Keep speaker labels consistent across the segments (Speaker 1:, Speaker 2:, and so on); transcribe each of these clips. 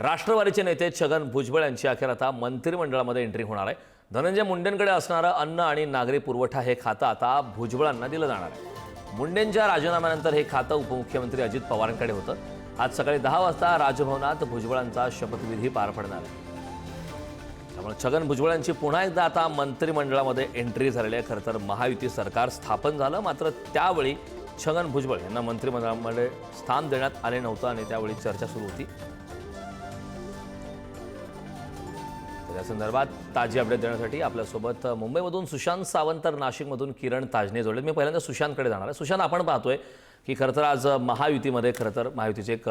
Speaker 1: राष्ट्रवादीचे नेते छगन भुजबळ यांची अखेर आता मंत्रिमंडळामध्ये एंट्री होणार आहे. धनंजय मुंडेंकडे असणारं अन्न आणि नागरी पुरवठा हे खातं आता भुजबळांना दिलं जाणार आहे. मुंडेंच्या राजीनाम्यानंतर हे खातं उपमुख्यमंत्री अजित पवारांकडे होतं. आज सकाळी दहा वाजता राजभवनात भुजबळांचा शपथविधी पार पडणार आहे. त्यामुळे छगन भुजबळ यांची पुन्हा एकदा आता मंत्रिमंडळामध्ये एंट्री झालेली आहे. खरं तर महायुती सरकार स्थापन झालं मात्र त्यावेळी छगन भुजबळ यांना मंत्रिमंडळामध्ये स्थान देण्यात आले नव्हतं आणि त्यावेळी चर्चा सुरू होती. या संदर्भात ताजी अपडेट देण्यासाठी आपल्यासोबत मुंबईमधून सुशांत सावंत तर नाशिकमधून किरण ताजने जोडले मी पहिल्यांदा सुशांतकडे जाणार आहे. सुशांत आपण पाहतोय की खरं तर आज महायुतीमध्ये खरं तर महायुतीचे एक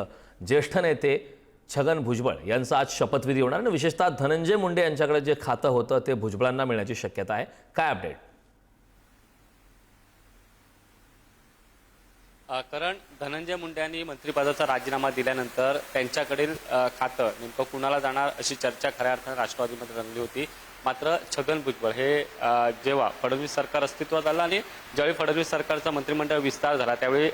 Speaker 1: ज्येष्ठ नेते छगन भुजबळ यांचा आज शपथविधी होणार आणि विशेषतः धनंजय मुंडे यांच्याकडे जे खातं होतं ते भुजबळांना मिळण्याची शक्यता आहे. काय अपडेट?
Speaker 2: कारण धनंजय मुंडे यांनी मंत्रिपदाचा राजीनामा दिल्यानंतर त्यांच्याकडील खातं नेमकं कुणाला जाणार अशी चर्चा खऱ्या अर्थाने राष्ट्रवादीमध्ये रंगली होती. मात्र छगन भुजबळ हे जेव्हा फडणवीस सरकार अस्तित्वात आलं आणि ज्यावेळी फडणवीस सरकारचा मंत्रिमंडळ विस्तार झाला त्यावेळी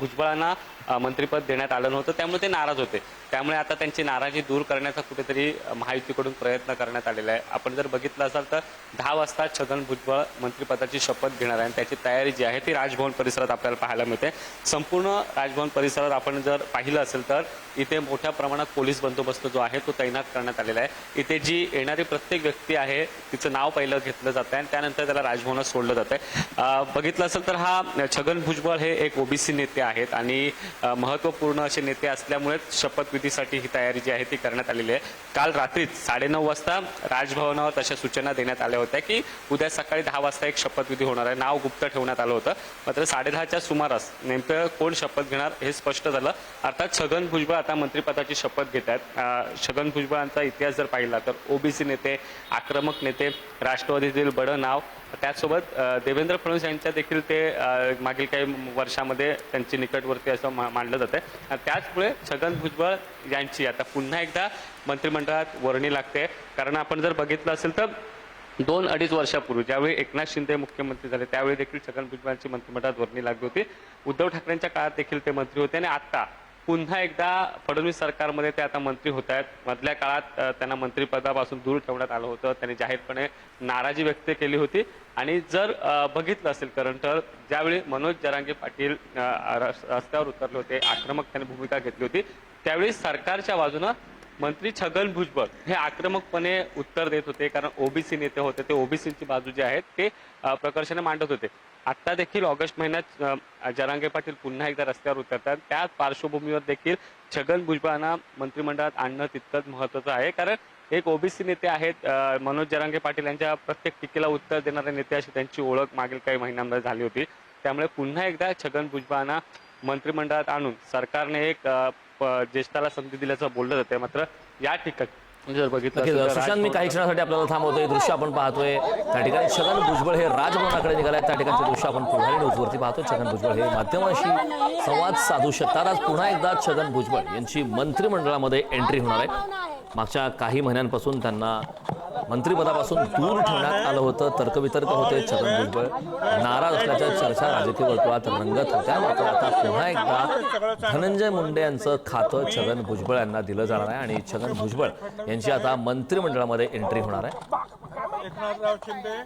Speaker 2: भुजबळांना मंत्रिपद देण्यात आलं नव्हतं. त्यामुळे ते नाराज होते. त्यामुळे आता त्यांची नाराजी दूर करण्याचा कुठेतरी महायुतीकडून प्रयत्न करण्यात आलेला आहे. आपण जर बघितलं असाल तर दहा वाजता छगन भुजबळ मंत्रिपदाची शपथ घेणार आहे आणि त्याची तयारी जी आहे ती राजभवन परिसरात आपल्याला पाहायला मिळते. संपूर्ण राजभवन परिसरात आपण जर पाहिलं असेल तर इथे मोठ्या प्रमाणात पोलीस बंदोबस्त जो आहे तो तैनात करण्यात आलेला आहे. इथे जी येणारी प्रत्येक व्यक्ती आहे. तिचं नाव पहिलं घेतलं जातं आणि त्यानंतर त्याला राजभवनात सोडलं जातं आहे बघितलं असेल तर हा छगन भुजबळ हे एक ओबीसी नेते आहेत आणि महत्त्वपूर्ण महत्त्वपूर्ण असे नेते असल्यामुळे शपथविधीसाठी ही तयारी जी आहे ती करण्यात आलेली आहे. काल रात्रीच साडेनऊ वाजता राजभवनावर तशा सूचना देण्यात आल्या होत्या की उद्या सकाळी दहा वाजता एक शपथविधी होणार आहे. नाव गुप्त ठेवण्यात आलं होतं. मात्र साडेदहाच्या सुमारास नेमकं कोण शपथ घेणार हे स्पष्ट झालं. अर्थात छगन भुजबळ आता मंत्रिपदाची शपथ घेत आहेत. छगन भुजबळांचा इतिहास जर पाहिला तर ओबीसी नेते आक्रमक नेते राष्ट्रवादीतील बडं नाव. त्याचसोबत देवेंद्र फडणवीस यांच्या देखील ते मागील काही वर्षामध्ये त्यांची निकटवर्ती असं मा- मानलं जातं. आणि त्याचमुळे छगन भुजबळ यांची आता पुन्हा एकदा मंत्रिमंडळात वर्णी लागते. कारण आपण जर बघितलं असेल तर दोन अडीच वर्षापूर्वी ज्यावेळी एकनाथ शिंदे मुख्यमंत्री झाले त्यावेळी देखील छगन भुजबळांची मंत्रिमंडळात वर्णी लागली होती. उद्धव ठाकरेंच्या काळात देखील ते मंत्री होते आणि आता पुन्हा एकदा फडणवीस सरकारमध्ये ते आता मंत्री होत आहेत. मधल्या काळात त्यांना मंत्रिपदापासून दूर ठेवण्यात आलं होतं. त्यांनी जाहीरपणे नाराजी व्यक्त केली होती. आणि जर बघितलं असेल कारण तर ज्यावेळी मनोज जरांगे पाटील रस्त्यावर उतरले होते आक्रमक त्यांनी भूमिका घेतली होती त्यावेळी सरकारच्या बाजूनं मंत्री छगन भुजबळ हे आक्रमकपणे उत्तर देत होते. कारण ओबीसी नेते होते. ते ओबीसीची बाजू जी आहे ते प्रकर्षाने मांडत होते. आता देखील ऑगस्ट महिन्यात जरांगे पाटील पुन्हा एकदा रस्त्यावर उतरतात. त्याच पार्श्वभूमीवर देखील छगन भुजबळांना मंत्रिमंडळात आणणं तितकंच महत्वाचं आहे. कारण एक ओबीसी नेते आहेत मनोज जरांगे पाटील यांच्या प्रत्येक टीकेला उत्तर देणारे नेते अशी त्यांची ओळख मागील काही महिन्यांमध्ये झाली होती. त्यामुळे पुन्हा एकदा छगन भुजबळांना मंत्रिमंडळात आणून सरकारने एक ज्येष्ठाला संधी दिल्याचं बोललं जाते मात्र या ठिकाणी बघितलं तर
Speaker 1: सुशांत मी काही क्षणासाठी आपल्याला थांबवतोय दृश्य आपण पाहतोय. त्या ठिकाणी छगन भुजबळ हे राजभवनाकडे निघाले त्या ठिकाणचे दृश्य आपण पुढारी न्यूजवरती पाहतो छगन भुजबळ हे माध्यमांशी संवाद साधू शकतात. आज पुन्हा एकदा छगन भुजबळ यांची मंत्रिमंडळामध्ये एंट्री होणार आहे. मागच्या काही महिन्यांपासून त्यांना मंत्रिपदापासून दूर ठेवण्यात आलं होतं. तर्कवितर्क होते छगन भुजबळ. नाराज असल्याच्या चर्चा राजकीय वर्तुळात रंगत होत्या. मात्र आता पुन्हा एकदा धनंजय मुंडे यांचं खातं छगन भुजबळ यांना दिलं जाणार आहे आणि छगन भुजबळ यांची आता मंत्रिमंडळामध्ये एंट्री होणार आहे.
Speaker 3: एकनाथराव शिंदे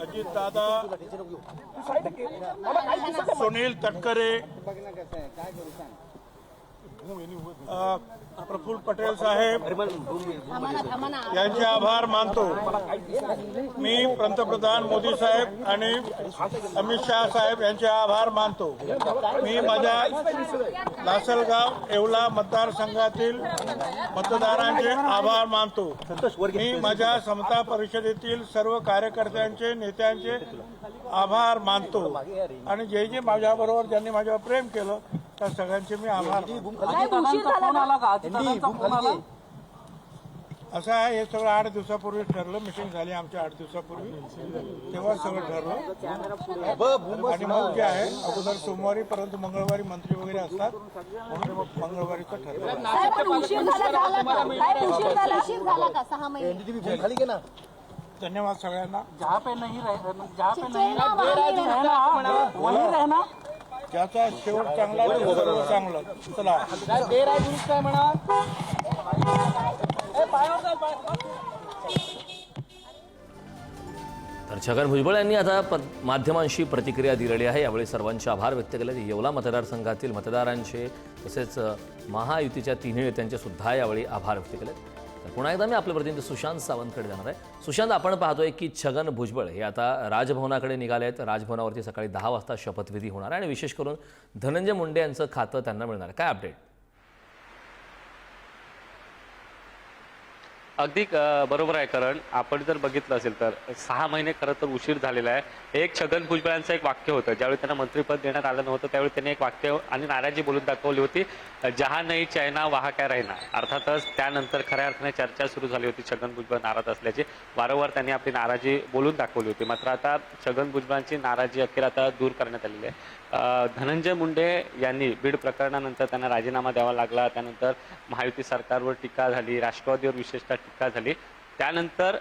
Speaker 3: अजितदादा सुनील तटकरे प्रफुल्ल पटेल साहेब यांचे आभार मानतो. मी पंतप्रधान मोदी साहेब आणि अमित शहा साहेब यांचे आभार मानतो. मी माझ्या लासलगाव येवला मतदारसंघातील मतदारांचे आभार मानतो. मी माझ्या समता परिषदेतील सर्व कार्यकर्त्यांचे नेत्यांचे आभार मानतो. आणि जे जे माझ्याबरोबर ज्यांनी माझ्यावर प्रेम केलं त्या सगळ्यांचे मी आभार. मानतो. असं आहे हे सगळं आठ दिवसापूर्वी ठरलं मिटिंग झाली आमच्या आठ दिवसापूर्वी. तेव्हा सगळं ठरलं. आणि मग जे आहे अगोदर सोमवारी परंतु मंगळवारी मंत्री वगैरे असतात म्हणून मग मंगळवारीचं ठरलं.
Speaker 4: साहेब, पण उशीर झाला झाला का? साहेब, उशीर झाला. उशीर झाला का? सहा महिने.
Speaker 3: धन्यवाद सगळ्यांना.
Speaker 5: जहाँ पे नहीं रह जहाँ पे नहीं।
Speaker 4: रहना
Speaker 5: वहीं रहना
Speaker 3: त्याचा शेवट चांगला चांगलं चला.
Speaker 5: तर
Speaker 1: छगन भुजबळ यांनी आता माध्यमांशी प्रतिक्रिया दिलेली आहे. यावेळी सर्वांचे आभार व्यक्त केले येवला मतदारसंघातील मतदारांचे तसेच महायुतीच्या तिन्ही नेत्यांचे सुद्धा यावेळी आभार व्यक्त केले तर पुन्हा एकदा मी आपले प्रतिनिधी सुशांत सावंतकडे जाणार आहे. सुशांत आपण पाहतोय की छगन भुजबळ हे आता राजभवनाकडे निघाले आहेत. राजभवनावरती सकाळी दहा वाजता शपथविधी होणार आहे आणि विशेष करून धनंजय मुंडे यांचं खातं त्यांना मिळणार आहे. काय अपडेट
Speaker 2: अगदी बरोबर आहे. कारण आपण जर बघितलं असेल तर सहा महिने खरं तर उशीर झालेला आहे. एक छगन भुजबळांचं एक वाक्य होतं. ज्यावेळी त्यांना मंत्रिपद देण्यात आलं नव्हतं त्यावेळी त्यांनी एक वाक्य आणि नाराजी बोलून दाखवली होती जहा नाही चायना वाहा काय राहिना. अर्थातच त्यानंतर खऱ्या अर्थाने चर्चा सुरू झाली होती छगन भुजबळ नाराज असल्याची. वारंवार त्यांनी आपली नाराजी बोलून दाखवली होती. मात्र आता छगन भुजबळांची नाराजी अखेर आता दूर करण्यात आलेली आहे. धनंजय मुंडे यांनी बीड प्रकरणानंतर त्यांना राजीनामा द्यावा लागला. त्यानंतर महायुती सरकारवर टीका झाली. राष्ट्रवादीवर विशेषतः टीका झाली? त्यानंतर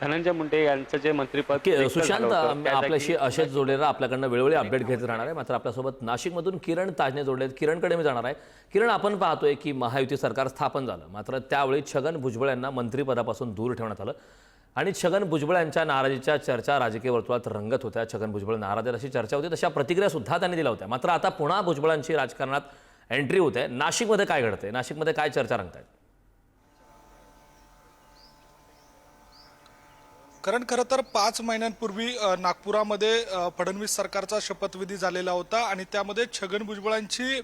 Speaker 2: धनंजय मुंडे यांचं जे मंत्रिपद
Speaker 1: सुशांत आपल्याशी असेच जोडलेला आपल्याकडनं वेळोवेळी अपडेट घेत राहणार आहे. मात्र आपल्यासोबत नाशिकमधून किरण ताजने जोडले आहेत. किरणकडे मी जाणार आहे. किरण आपण पाहतोय की महायुती सरकार स्थापन झालं. मात्र त्यावेळी छगन भुजबळ यांना मंत्रिपदापासून दूर ठेवण्यात आलं. आणि छगन भुजबळ यांच्या नाराजीच्या चर्चा राजकीय वर्तुळात रंगत होत्या. छगन भुजबळ नाराज अशी चर्चा होती. तशा प्रतिक्रिया सुद्धा त्यांनी दिल्या होत्या. मात्र आता पुन्हा भुजबळांची राजकारणात एंट्री होते. नाशिकमध्ये काय घडतंय? नाशिकमध्ये काय चर्चा रंगत आहेत
Speaker 6: कारण खरं तर पाच महिन्यांपूर्वी नागपुरामध्ये फडणवीस सरकारचा शपथविधी झालेला होता आणि त्यामध्ये छगन भुजबळांची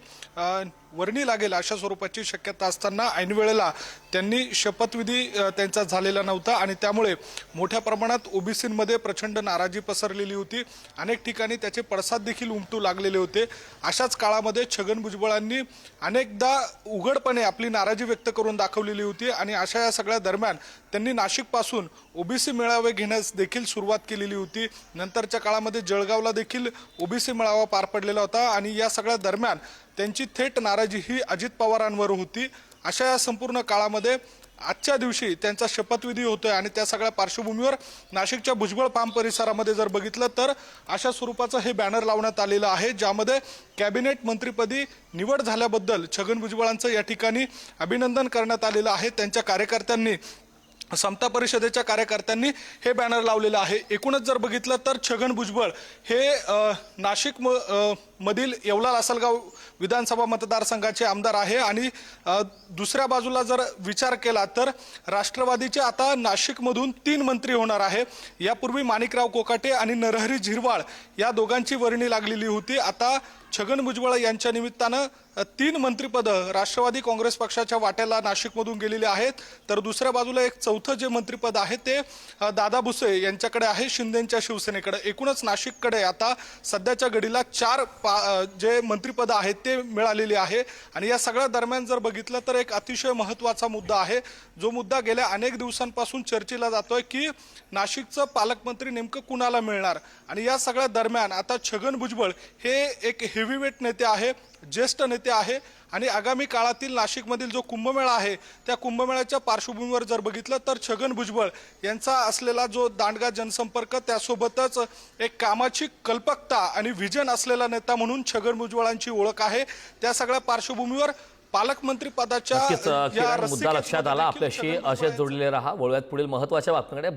Speaker 6: वर्णी लागेल अशा स्वरूपाची शक्यता असताना ऐनवेळेला त्यांनी शपथविधी त्यांचा झालेला नव्हता आणि त्यामुळे मोठ्या प्रमाणात ओबीसीमध्ये प्रचंड नाराजी पसरलेली होती. अनेक ठिकाणी त्याचे पडसाद देखील उमटू लागलेले होते. अशाच काळामध्ये छगन भुजबळांनी अनेकदा उघडपणे आपली नाराजी व्यक्त करून दाखवलेली होती आणि अशा या सगळ्या दरम्यान त्यांनी नाशिकपासून ओबीसी मेळावे घेण्यास देखील सुरुवात केलेली होती. नंतरच्या काळामध्ये जळगावला देखील ओबीसी मेळावा पार पडलेला होता आणि या सगळ्या दरम्यान त्यांची थेट नाराजी ही अजित पवारांवर होती. अशा या संपूर्ण काळामध्ये आजच्या दिवशी त्यांचा शपथविधी होतोय आणि त्या सगळ्या पार्श्वभूमीवर नाशिकच्या भुजबळ पाम परिसरामध्ये जर बघितलं तर अशा स्वरूपाचं हे बॅनर लावण्यात आलेलं आहे ज्यामध्ये कॅबिनेट मंत्रीपदी निवड झाल्याबद्दल छगन भुजबळांचं या ठिकाणी अभिनंदन करण्यात आलेलं आहे. त्यांच्या कार्यकर्त्यांनी समता परिषदेच्या कार्यकर्त्यांनी हे बॅनर लावलेलं आहे. एकूणच जर बघितलं तर छगन भुजबळ हे नाशिक म- मधील येवला लासलगाव विधानसभा मतदारसंघाचे आमदार आहे आणि दुसऱ्या बाजूला जर विचार केला तर राष्ट्रवादीचे आता नाशिकमधून तीन मंत्री होणार आहे. यापूर्वी माणिकराव कोकाटे आणि नरहरी झिरवाळ या दोघांची वर्णी लागलेली होती. आता छगन भुजबळ यांच्या निमित्तानं तीन मंत्रिपदं राष्ट्रवादी काँग्रेस पक्षाच्या वाट्याला नाशिकमधून गेलेली आहेत. तर दुसऱ्या बाजूला एक चौथं जे मंत्रिपद आहे ते दादा भुसे यांच्याकडे आहे शिंदेच्या शिवसेनेकडे. एकूणच नाशिककडे आता सध्याच्या घडीला चार पा जे मंत्रिपदं आहेत ते मिळालेली आहे. आणि या सगळ्या दरम्यान जर बघितलं तर एक अतिशय महत्त्वाचा मुद्दा आहे. जो मुद्दा गेल्या अनेक दिवसांपासून चर्चेला जातोय की नाशिकचं पालकमंत्री नेमकं कुणाला मिळणार? आणि या सगळ्या दरम्यान आता छगन भुजबळ हे एक हेवीवेट नेते आहे ज्येष्ठ नेते आहे आणि आगामी काळातील नाशिकमधील जो कुंभमेळा आहे त्या कुंभमेळ्याच्या पार्श्वभूमीवर जर बघितलं तर छगन भुजबळ यांचा असलेला जो दांडगा जनसंपर्क त्यासोबतच एक कामाची कल्पकता आणि व्हिजन असलेला नेता म्हणून छगन भुजबळांची ओळख आहे. त्या सगळ्या पार्श्वभूमीवर पालकमंत्री पदाच्या
Speaker 1: मुद्दा लक्षात आला. आपल्याशी असेच जोडलेले राहा. वळव्यात पुढील महत्त्वाच्या बातमीकडे